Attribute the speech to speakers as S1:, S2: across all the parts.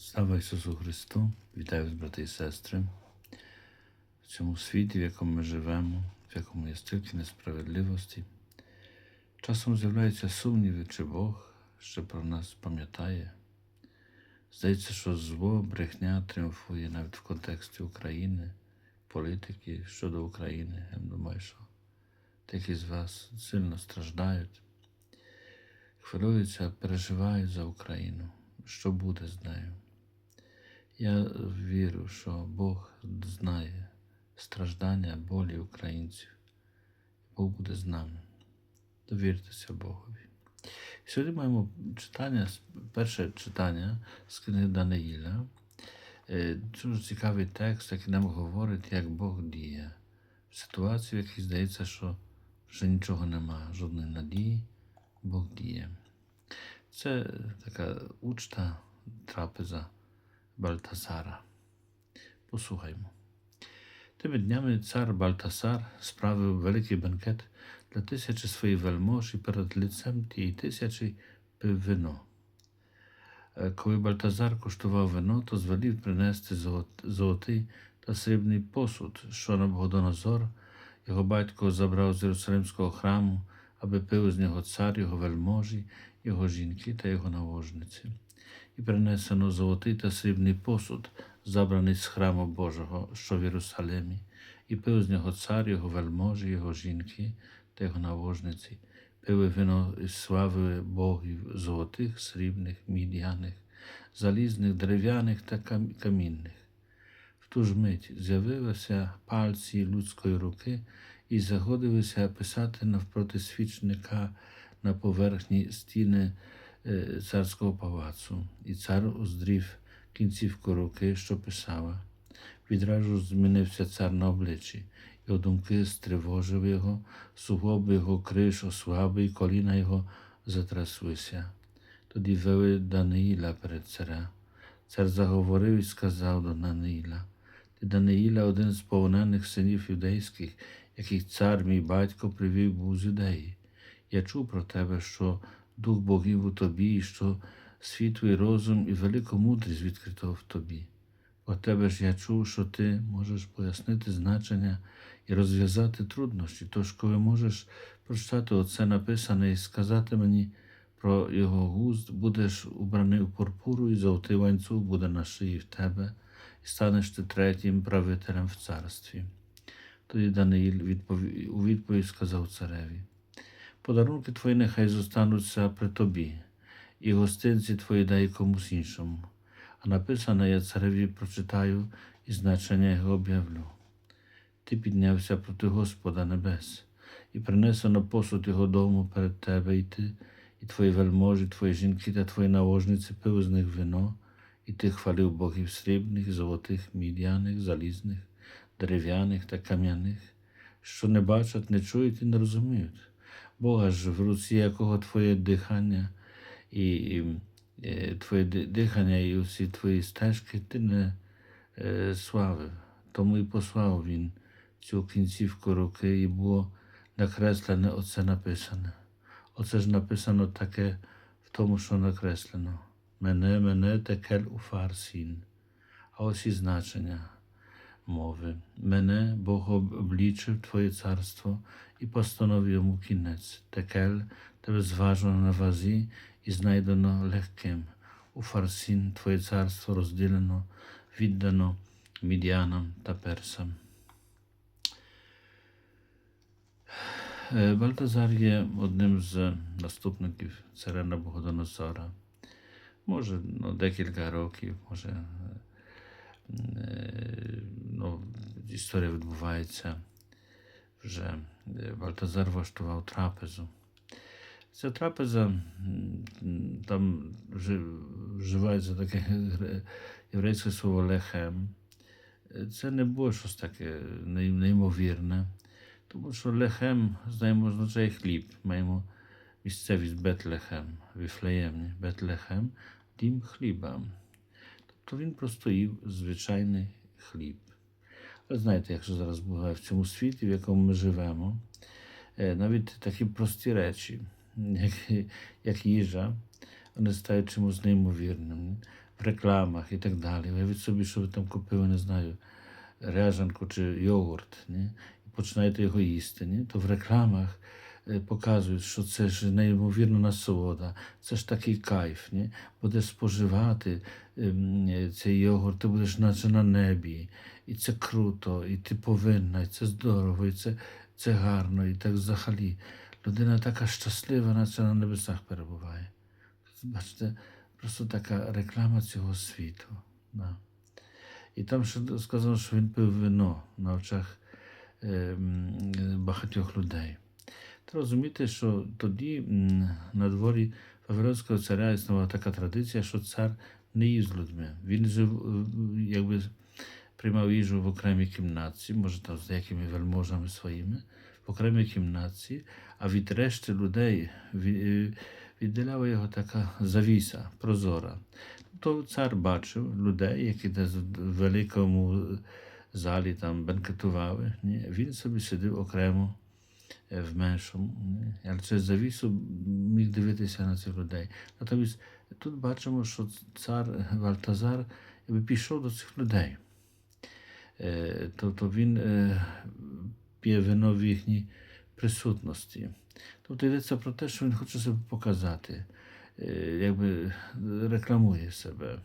S1: Слава Ісусу Христу! Вітаю вас, брати і сестри. В цьому світі, в якому ми живемо, в якому є стільки несправедливості, часом з'являються сумніви, чи Бог ще про нас пам'ятає. Здається, що зло, брехня тріумфує навіть в контексті України, політики щодо України. Я думаю, що деякі з вас сильно страждають, хвилюються, переживають за Україну. Що буде з нею? Я вірю, що Бог знає страждання, болі українців. Бог буде з нами. Довіртеся Богові. Сьогодні маємо читання, перше читання з книги Даниїля. Е, Дуже цікавий текст, який нам говорить, як Бог діє в ситуації, в якій здається, що вже нічого нема, жодної надії, Бог діє. Це така учта трапеза Бальтасара. Послухаймо. Тими днями цар Бальтасар справив великий бенкет для тисячі своїх вельмож і перед лицем тієї тисячі пив вино. Е, Коли Бальтазар куштував вино, то звелів принести золотий та срібний посуд, що Навуходонозор, його батько забрав з Єрусалимського храму, аби пив з нього цар, його вельможі, його жінки та його наложниці. І принесено золотий та срібний посуд, забраний з храму Божого, що в Єрусалимі, і пив з нього цар, його вельможі, його жінки та його наложниці. Пили вино із слави Богів золотих, срібних, мідяних, залізних, дерев'яних та камінних. В ту ж мить з'явилися пальці людської руки і загодилися писати навпроти свічника на поверхні стіни царського палацу, і цар уздрів кінцівку руки, що писала. Відразу змінився цар на обличчі, його думки стривожили його, суглоби його криш ослаби, і коліна його затряслися. Тоді вели Даниїла перед царя. Цар заговорив і сказав до Даниїла. Ти Даниїла, один з полонених синів юдейських, яких цар мій батько привів був з юдеї. Я чув про тебе, що дух богів у тобі, і що світлий розум і велику мудрість відкрито в тобі. Про тебе ж я чув, що ти можеш пояснити значення і розв'язати труднощі. Тож, коли можеш прочитати оце написане і сказати мені про його густ, будеш убраний у пурпуру, і золотий ланцюг буде на шиї в тебе, і станеш ти третім правителем в царстві. Тоді Даниїл відповів, у відповідь сказав цареві: Подарунки твої нехай зостануться при тобі, і гостинці твої дай комусь іншому. А написане я цареві прочитаю і значення його об'явлю. Ти піднявся проти Господа небес, і принесено посуд його дому перед тебе, і ти, і твої вельможі, твої жінки та твої наложниці пили з них вино, і ти хвалив богів срібних, золотих, мідяних, залізних, дерев'яних та кам'яних, що не бачать, не чують і не розуміють. Бога ж в руці якого твоє дихання і, і е, твоє дихання і усі твої стежки ти не е, славив. Тому і послав він цю кінцівку руки, і було накреслене оце написане. Оце ж написано таке в тому, що накреслено. Мене, мене текель у фарсін. А ось і значення мови. Мене Бог облічив Твоє царство і постановив йому кінець. Текель тебе зважено на вазі і знайдено легким. У фарсін Твоє царство розділено, віддано мідянам та персам. Бальтазар є одним з наступників царя Набуходоносора. Може, ну, декілька років, може, ну, історія відбувається вже. е, Бальтазар влаштував трапезу. Ця трапеза, там вживається таке єврейське слово лехем. Е, Це не було щось таке неймовірне, тому що лехем, знаємо, означає хліб. Маємо місцевість Бетлехем, Віфлеємні, Бетлехем, дім хліба. Тобто він просто їв звичайний хліб. Ви знаєте, якщо зараз буває в цьому світі, в якому ми живемо, е, навіть такі прості речі, як, як їжа, вони стають чимось неймовірним. в рекламах і так далі. Уявіть собі, що ви там купили, не знаю, ряжанку чи йогурт, ні? і починаєте його їсти, ні? то в рекламах показують, що це ж неймовірна насолода, це ж такий кайф. Ні? Будеш споживати ем, е, цей йогурт, ти будеш наче на небі, і це круто, і ти повинна, і це здорово, і це, це гарно, і так взагалі. Людина така щаслива, наче на небесах перебуває. Бачите, просто така реклама цього світу. Да. І там ще сказано, що він пив вино на очах е, багатьох людей. Треба розуміти, що тоді на дворі Вавилонського царя існувала така традиція, що цар не їв з людьми. Він е, якби приймав їжу в окремій кімнаті, може там з деякими вельможами своїми, в окремій кімнаті, а від решти людей е, відділяла його така завіса прозора. То цар бачив людей, які десь в великому залі там бенкетували. Ні? Він собі сидів окремо в меншому. Але через завісу міг дивитися на цих людей. Натомість тут бачимо, що цар Валтазар пішов до цих людей. Е, Тобто він е, п'є вино в їхній присутності. Тобто йдеться про те, що він хоче себе показати, е, якби рекламує себе.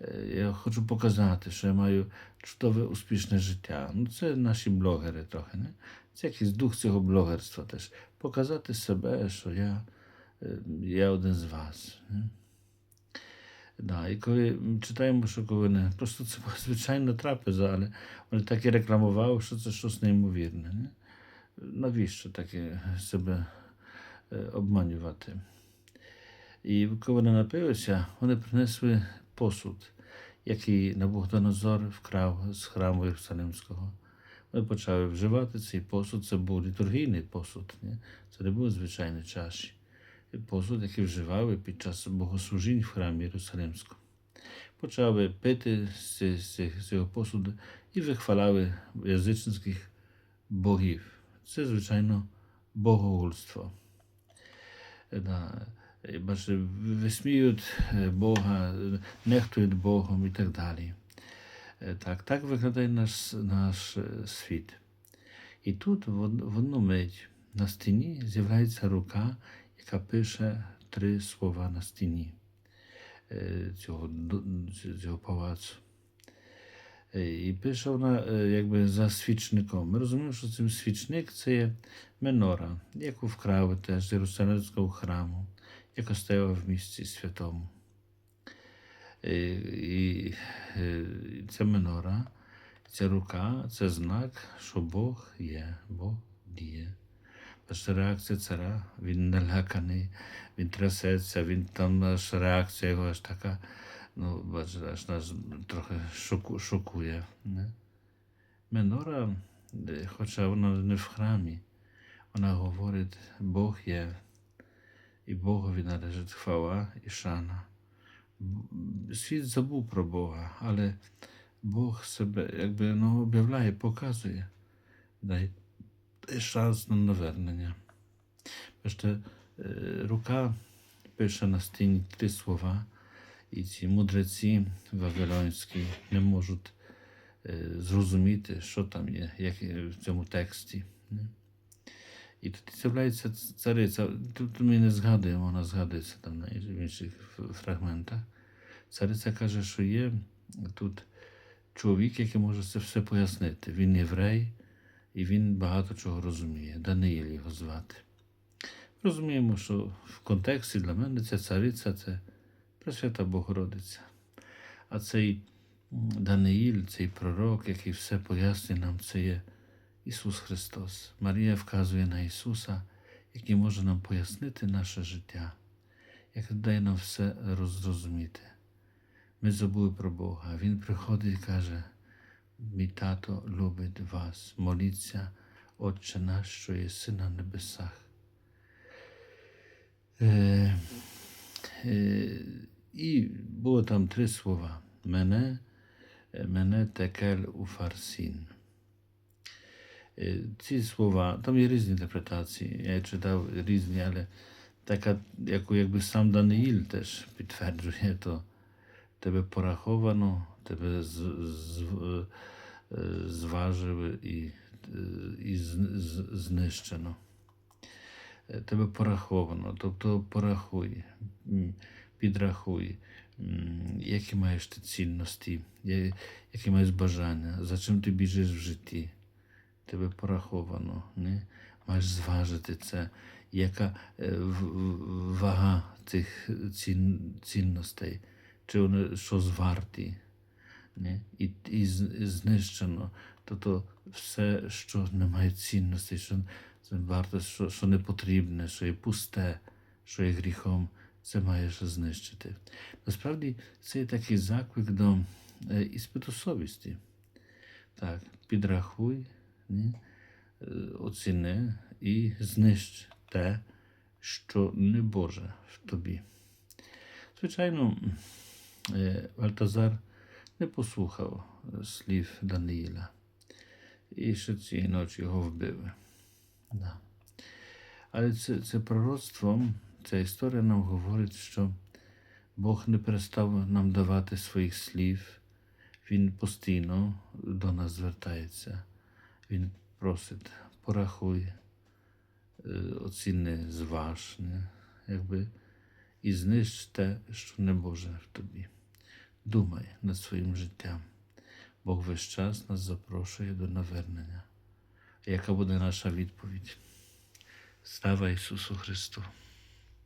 S1: Е, Я хочу показати, що я маю чудове, успішне життя. Ну, це наші блогери трохи, не? Це якийсь дух цього блогерства теж. Показати себе, що я, е, я один з вас. Не? Да, і коли м, читаємо, що коли не просто це була звичайна трапеза, але вони так і рекламували, що це щось неймовірне. Не? Навіщо таке себе е, обманювати? І коли вони напилися, вони принесли посуд, який Набугдонозор вкрав з храму Єрусалимського. Вони почали вживати цей посуд, це був літургійний посуд, ні? це не були звичайні чаші. Посуд, який вживали під час богослужінь в храмі Єрусалимському. Почали пити з, цього посуду і вихваляли язичницьких богів. Це, звичайно, богогульство. Е, Бачите, висміють е, Бога, нехтують Богом і так далі. Е, Так, так виглядає наш, наш світ. І тут в одну мить на стіні з'являється рука, яка пише три слова на стіні цього, цього палацу. І пише вона якби за свічником. Ми розуміємо, що цим свічник це є менора, яку вкрали теж з Єрусалимського храму, яка стояла в місці святому. Е, І е, ця менора, ця рука це знак, що Бог є, Бог діє. Бачите, реакція царя, він наляканий, він трясеться, він там аж реакція його аж така, ну, бачите, аж нас трохи шоку, шокує. Не? Менора, е, хоча вона не в храмі, вона говорить, Бог є, і Богові належить хвала і шана. Світ забув про Бога, але Бог себе якби ну, об'являє, показує, дає шанс на навернення. Бачите, е, рука пише на стіні три слова, і ці мудреці вавилонські не можуть е, зрозуміти, що там є, як в цьому тексті. І тут з'являється цариця. Тут ми не згадуємо, вона згадується там в інших фрагментах. Цариця каже, що є тут чоловік, який може це все пояснити. Він єврей, і він багато чого розуміє. Даниїл його звати. Розуміємо, що в контексті для мене ця цариця це Пресвята Богородиця. А цей м, Даниїл, цей пророк, який все пояснює нам, це є Ісус Христос. Марія вказує на Ісуса, який може нам пояснити наше життя, який дає нам все розрозуміти. Ми забули про Бога. Він приходить і каже: Мій тато любить вас, моліться, Отче наш, що єси на небесах. Е, е, і було там три слова: мене, мене текель у фарсін. Е, Ці слова, там є різні інтерпретації. Я читав різні, але така, яку якби сам Даниїл теж підтверджує, то тебе пораховано, тебе з, з, е, зважили і, е, і знищено. Тебе пораховано, тобто порахуй, підрахуй, які маєш ти цінності, які маєш бажання, за чим ти біжиш в житті. Тебе пораховано, не? маєш зважити це, яка е, вага цих цін, цінностей, чи вони що зварті, не? І, і знищено. Тобто все, що не має цінності, що варто, що, що не потрібне, що є пусте, що є гріхом, це маєш знищити. Насправді це є такий заклик до е, іспиту совісті. Так, підрахуй, оціни і знищ те, що не Боже в тобі. Звичайно, е, Вальтазар не послухав е, слів Даниїла. І ще цієї ночі його вбили. Да. Але це, це пророцтво, ця історія нам говорить, що Бог не перестав нам давати своїх слів, Він постійно до нас звертається. Він просить, порахуй, е, оціни, зваж, не? якби, і знищ те, що не Боже в тобі. Думай над своїм життям. Бог весь час нас запрошує до навернення. Яка буде наша відповідь? Слава Ісусу Христу!